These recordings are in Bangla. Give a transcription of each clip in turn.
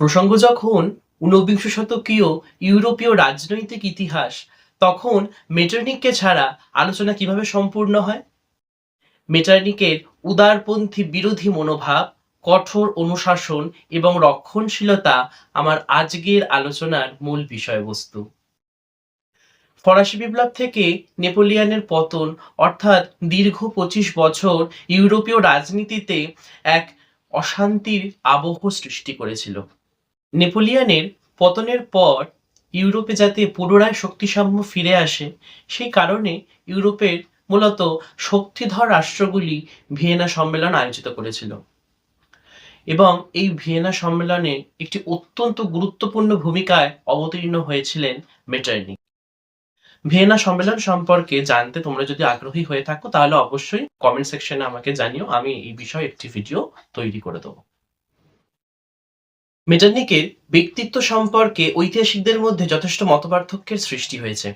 প্রসঙ্গ যখন ঊনবিংশ শতকীয় ইউরোপীয় রাজনৈতিক ইতিহাস, তখন মেটার্নিককে ছাড়া আলোচনা কীভাবে সম্পূর্ণ হয়? মেটার্নিকের উদারপন্থী বিরোধী মনোভাব, কঠোর অনুশাসন এবং রক্ষণশীলতা আমার আজকের আলোচনার মূল বিষয়বস্তু। ফরাসি বিপ্লব থেকে নেপোলিয়ানের পতন, অর্থাৎ দীর্ঘ পঁচিশ বছর ইউরোপীয় রাজনীতিতে এক অশান্তির আবহ সৃষ্টি করেছিল। নেপোলিয়নের পতনের পর ইউরোপে যাতে পুনরায় শক্তিসাম্য ফিরে আসে, সেই কারণে ইউরোপের মূলত শক্তিধর রাষ্ট্রগুলি ভিয়েনা সম্মেলন আয়োজিত করেছিল। এবং এই ভিয়েনা সম্মেলনে একটি অত্যন্ত গুরুত্বপূর্ণ ভূমিকায় অবতীর্ণ হয়েছিলেন মেটার্নিক ভিয়েনা সম্মেলন সম্পর্কে জানতে তোমরা যদি আগ্রহী হয়ে থাকো, তাহলে অবশ্যই কমেন্ট সেকশনে আমাকে জানিও, আমি এই বিষয়ে একটি ভিডিও তৈরি করে দেবো। মেটার্নিকের ব্যক্তিত্ব সম্পর্কে ঐতিহাসিকদের মধ্যে যথেষ্ট মতপার্থক্যের সৃষ্টি হয়েছে।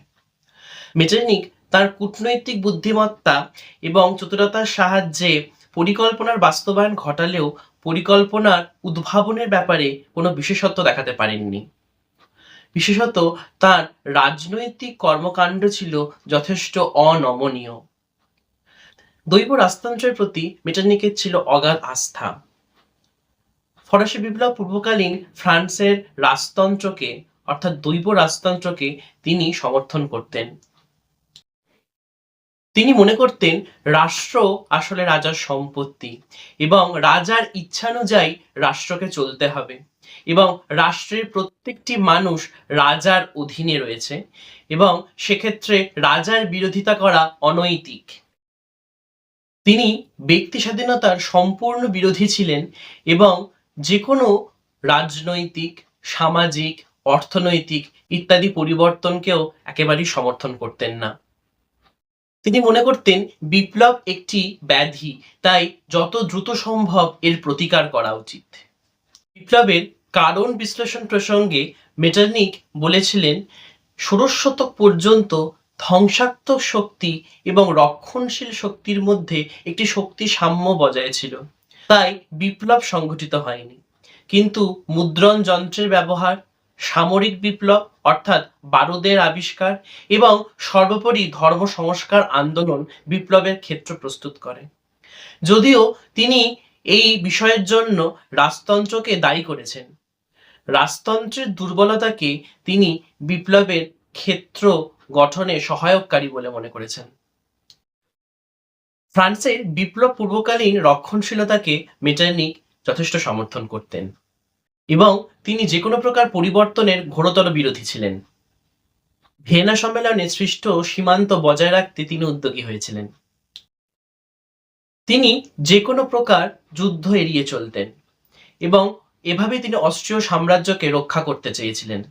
মেটার্নিক তার কূটনৈতিক বুদ্ধিমত্তা এবং চতুরতার সাহায্যে পরিকল্পনার বাস্তবায়ন ঘটালেও পরিকল্পনার উদ্ভাবনের ব্যাপারে কোনো বিশেষত্ব দেখাতে পারেননি। বিশেষত তার রাজনৈতিক কর্মকাণ্ড ছিল যথেষ্ট অনমনীয়। দৈব রাজতন্ত্রের প্রতি মেটার্নিকের ছিল অগাধ আস্থা। ফরাসি বিপ্লব পূর্বকালীন ফ্রান্সের রাজতন্ত্রকে, অর্থাৎ দৈব রাজতন্ত্রকে তিনি সমর্থন করতেন। তিনি মনে করতেন, রাষ্ট্র আসলে রাজার সম্পত্তি এবং রাজার ইচ্ছানুযায়ী রাষ্ট্রকে চলতে হবে এবং রাষ্ট্রের প্রত্যেকটি মানুষ রাজার অধীনে রয়েছে এবং সেক্ষেত্রে রাজার বিরোধিতা করা অনৈতিক। তিনি ব্যক্তি স্বাধীনতার সম্পূর্ণ বিরোধী ছিলেন এবং যে কোনো রাজনৈতিক, সামাজিক, অর্থনৈতিক ইত্যাদি পরিবর্তনকেও একেবারেই সমর্থন করতেন না। তিনি মনে করতেন বিপ্লব একটি ব্যাধি, তাই যত দ্রুত সম্ভব এর প্রতিকার করা উচিত। বিপ্লবের কারণ বিশ্লেষণ প্রসঙ্গে মেটার্নিক বলেছিলেন, ষোড়শ শতক পর্যন্ত ধ্বংসাত্মক শক্তি এবং রক্ষণশীল শক্তির মধ্যে একটি শক্তি সাম্য বজায় ছিল। তাই বিপ্লব সংঘটিত হয়নি। কিন্তু মুদ্রণ যন্ত্রের ব্যবহার, সামরিক বিপ্লব অর্থাৎ বারুদের আবিষ্কার এবং সর্বোপরি ধর্ম সংস্কার আন্দোলন বিপ্লবের ক্ষেত্র প্রস্তুত করে। যদিও তিনি এই বিষয়ের জন্য রাজতন্ত্রকে দায়ী করেছেন। রাজতন্ত্রের দুর্বলতাকে তিনি বিপ্লবের ক্ষেত্র গঠনে সহায়ককারী বলে মনে করেছেন। ফ্রান্সের বিপ্লব পূর্বকালীন রক্ষণশীলতাকে মেটার্নিক যথেষ্ট সমর্থন করতেন এবং তিনি যে কোনো প্রকার পরিবর্তনের ঘোরতর বিরোধী ছিলেন। ভিয়েনা সম্মেলনে সৃষ্ট সীমান্ত বজায় রাখতে তিনি উদ্যোগী হয়েছিলেন। তিনি যে কোনো প্রকার যুদ্ধ এড়িয়ে চলতেন এবং এভাবে তিনি অস্ট্রীয় সাম্রাজ্যকে রক্ষা করতে চেয়েছিলেন।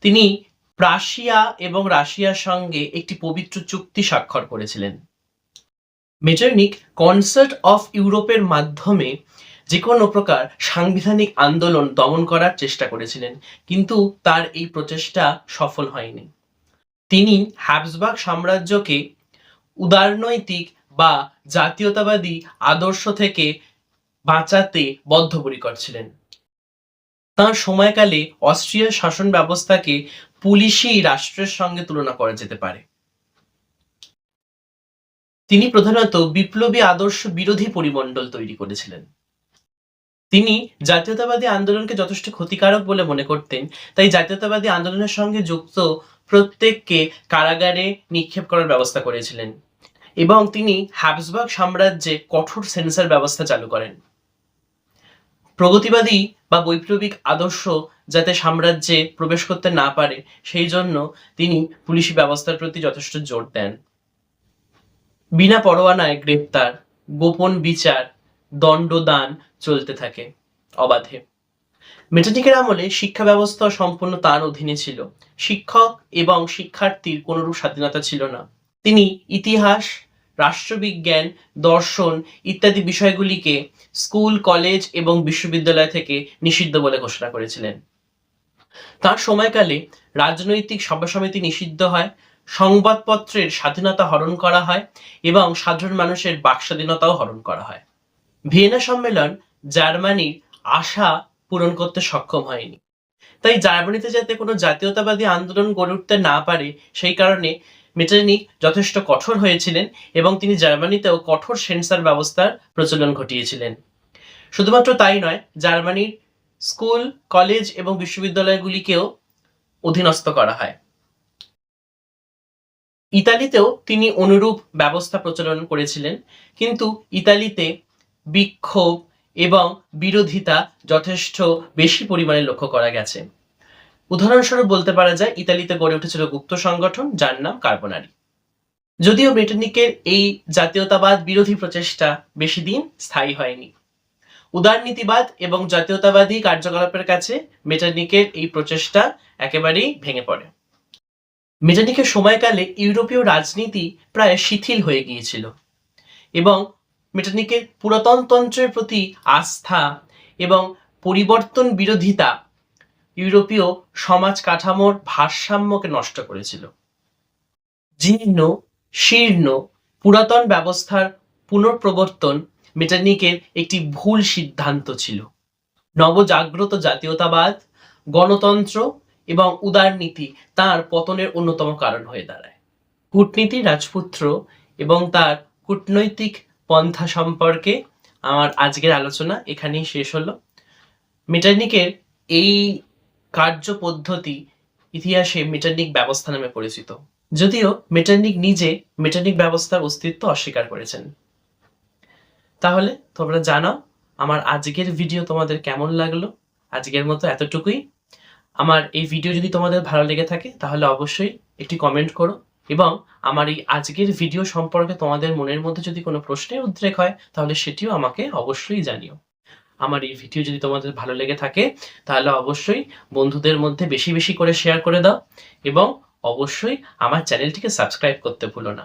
তিনি প্রাশিয়া এবং রাশিয়ার সঙ্গে একটি পবিত্র চুক্তি স্বাক্ষর করেছিলেন। মেটার্নিক কনসার্ট অফ ইউরোপের মাধ্যমে যে কোনো প্রকার সাংবিধানিক আন্দোলন দমন করার চেষ্টা করেছিলেন, কিন্তু তার এই প্রচেষ্টা সফল হয়নি। তিনি হ্যাবসবার্গ সাম্রাজ্যকে উদারনৈতিক বা জাতীয়তাবাদী আদর্শ থেকে বাঁচাতে বদ্ধপরিকর ছিলেন। তাঁর সময়কালে অস্ট্রিয়ার শাসন ব্যবস্থাকে পুলিশি রাষ্ট্রের সঙ্গে তুলনা করা যেতে পারে। তিনি প্রধানত বিপ্লবী আদর্শ বিরোধী পরিমণ্ডল তৈরি করেছিলেন। তিনি জাতীয়তাবাদী আন্দোলনকে যথেষ্ট ক্ষতিকারক বলে মনে করতেন, তাই জাতীয়তাবাদী আন্দোলনের সঙ্গে যুক্ত প্রত্যেককে কারাগারে নিক্ষেপ করার ব্যবস্থা করেছিলেন এবং তিনি হ্যাবসবার্গ সাম্রাজ্যে কঠোর সেন্সার ব্যবস্থা চালু করেন। প্রগতিবাদী বা বৈপ্লবিক আদর্শ যাতে সাম্রাজ্যে প্রবেশ করতে না পারে, সেই জন্য তিনি পুলিশি ব্যবস্থার প্রতি যথেষ্ট জোর দেন। বিনা পরোয়ানায় গ্রেপ্তার, গোপন বিচার, দণ্ডদান চলতে থাকে অবাধে। মেটানিকের আমলে শিক্ষা ব্যবস্থা সম্পূর্ণ তার অধীনে ছিল। শিক্ষক এবং শিক্ষার্থীর কোনোরূপ স্বাধীনতা ছিল না। তিনি ইতিহাস, রাষ্ট্রবিজ্ঞান, দর্শন ইত্যাদি বিষয়গুলিকে স্কুল, কলেজ এবং বিশ্ববিদ্যালয় থেকে নিষিদ্ধ বলে ঘোষণা করেছিলেন। তার সময়কালে রাজনৈতিক সভা সমিতি নিষিদ্ধ হয় সংবাদপত্রের স্বাধীনতা হরণ করা হয় এবং সাধারণ মানুষের বাক স্বাধীনতাও হরণ করা হয়। ভিয়েনা সম্মেলন জার্মানির আশা পূরণ করতে সক্ষম হয়নি। তাই জার্মানিতে যাতে কোনো জাতীয়তাবাদী আন্দোলন গড়ে উঠতে না পারে, সেই কারণে মেটারনিক যথেষ্ট কঠোর হয়েছিলেন এবং তিনি জার্মানিতেও কঠোর সেন্সার ব্যবস্থার প্রচলন ঘটিয়েছিলেন। শুধুমাত্র তাই নয়, জার্মানির স্কুল, কলেজ এবং বিশ্ববিদ্যালয়গুলিকেও অধীনস্থ করা হয়। ইতালিতেও তিনি অনুরূপ ব্যবস্থা প্রচলন করেছিলেন, কিন্তু ইতালিতে বিক্ষোভ এবং বিরোধিতা যথেষ্ট বেশি পরিমাণে লক্ষ্য করা গেছে। উদাহরণস্বরূপ বলতে পারা যায়, ইতালিতে গড়ে উঠেছিল গুপ্ত সংগঠন, যার নাম কার্বোনারি। যদিও ব্রিটেনিকের এই জাতীয়তাবাদ বিরোধী প্রচেষ্টা বেশি দিন স্থায়ী হয়নি। উদারনীতিবাদ এবং জাতীয়তাবাদী কার্যকলাপের কাছে মেটার্নিকের এই প্রচেষ্টা একেবারেই ভেঙে পড়ে। মেটার্নিকের সময়কালে ইউরোপীয় রাজনীতি প্রায় শিথিল হয়ে গিয়েছিল এবং মেটার্নিকের পুরাতন তন্ত্রের প্রতি আস্থা এবং পরিবর্তন বিরোধিতা ইউরোপীয় সমাজ কাঠামোর ভারসাম্যকে নষ্ট করেছিল। জীর্ণ, শীর্ণ, পুরাতন ব্যবস্থার পুনঃপ্রবর্তন মেটানিকের একটি ভুল সিদ্ধান্ত ছিল। নবজাগ্রত জাতীয়তাবাদ, গণতন্ত্র এবং উদারনীতি তার পতনের অন্যতম কারণ হয়ে দাঁড়ায়। কূটনীতি রাজপুত্র এবং তার কূটনৈতিক পন্থা সম্পর্কে আমার আজকের আলোচনা এখানেই শেষ হলো। মেটার্নিকের এই কার্য পদ্ধতি ইতিহাসে মেটার্নিক ব্যবস্থা নামে পরিচিত। যদিও মেটার্নিক নিজে মেটার্নিক ব্যবস্থার অস্তিত্ব অস্বীকার করেছেন। তাহলে তোমরা জানাও আমার আজকের ভিডিও তোমাদের কেমন লাগল? আজকের মতো এতটুকুই। আমার এই ভিডিও যদি তোমাদের ভালো লেগে থাকে, তাহলে অবশ্যই একটি কমেন্ট করো এবং আমার এই আজকের ভিডিও সম্পর্কে তোমাদের মনের মধ্যে যদি কোনো প্রশ্নের উদ্রেক হয়, তাহলে সেটিও আমাকে অবশ্যই জানিও। আমার এই ভিডিও যদি তোমাদের ভালো লেগে থাকে, তাহলে অবশ্যই বন্ধুদের মধ্যে বেশি বেশি করে শেয়ার করে দাও এবং অবশ্যই আমার চ্যানেলটিকে সাবস্ক্রাইব করতে ভুলো না।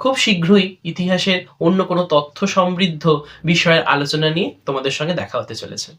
খুব শীঘ্রই ইতিহাসের অন্য কোনো তথ্য সমৃদ্ধ বিষয়ের আলোচনা নিয়ে তোমাদের সঙ্গে দেখা হতে চলেছে।